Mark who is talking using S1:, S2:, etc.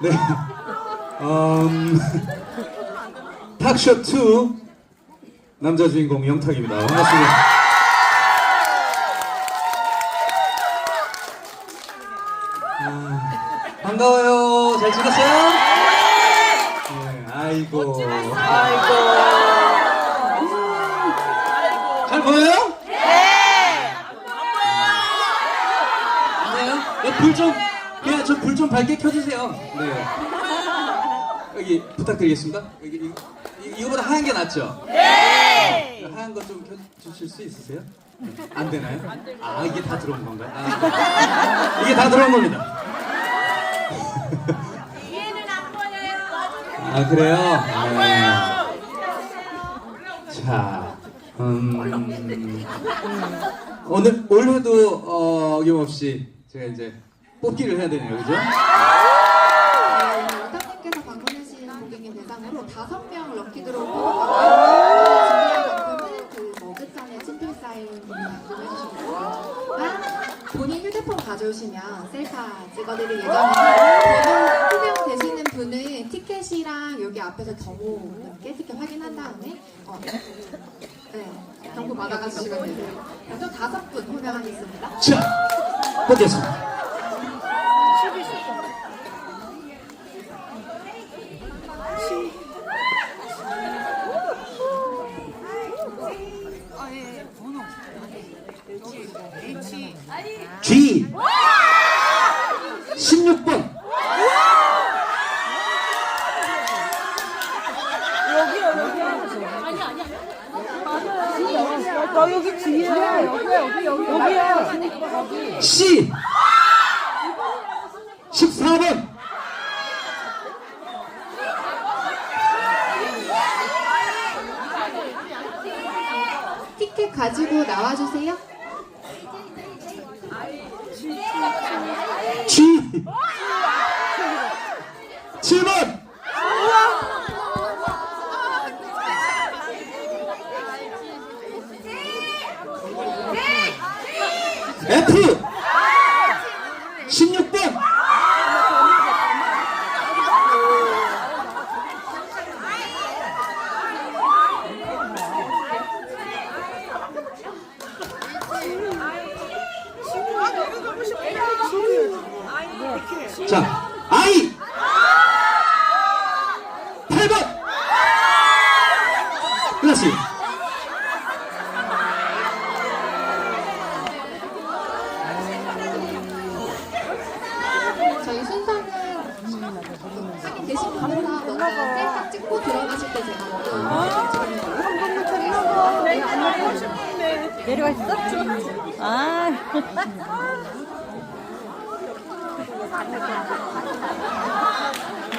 S1: 네. 음, 탁쇼 2 남자 주인공 영탁입니다. 반갑습니다. 아, 반가워요. 잘 지냈어요? 네, 아이고. 아이고. 잘 보여요? 네. 안 보여요? 네, 불 좀, 그냥 저 불 좀 밝게 켜주세요. 네. 여기 부탁드리겠습니다. 여기 이, 이, 이거보다 하얀 게 낫죠? 네. 하얀 거 좀 켜주실 수 있으세요? 안 되나요? 아 이게 다 들어온 건가요? 아, 이게 다 들어온 겁니다.
S2: 뒤에는 안 보여요.
S1: 아 그래요? 네. 자, 음, 오늘 올해도 어, 어김없이 제가 이제 뽑기를 해야 되네요, 그죠?
S3: 원장님께서 방문하신 고객님 대상으로 다섯 명 럭키 드로우 뽑았거든요. 준비한 상품은 그 사인 보내주시고요. 본인 휴대폰 가져오시면 셀카 찍어드릴 번호 후명 되시는 분은 티켓이랑 여기 앞에서 점호분께 티켓 확인한 다음에 어, 네, 경고 받아가시면 돼요. 그래서 다섯 분 호명하겠습니다.
S1: 자, 뽑겠습니다. G 16번
S2: 너 여기 뒤에 여기야 여기 여기 여기야.
S1: C 14번
S3: 티켓 가지고 나와주세요.
S1: G 7번 F 16번 자, I 8번 끝났습니다.
S3: 저희 순서는 확인 되신 분부터 먼저 셀카 찍고 들어가실 때 제가 먼저 찍는 걸로 하겠습니다.
S2: 내려가 있어? 아. 哈哈哈！哈哈！哈哈。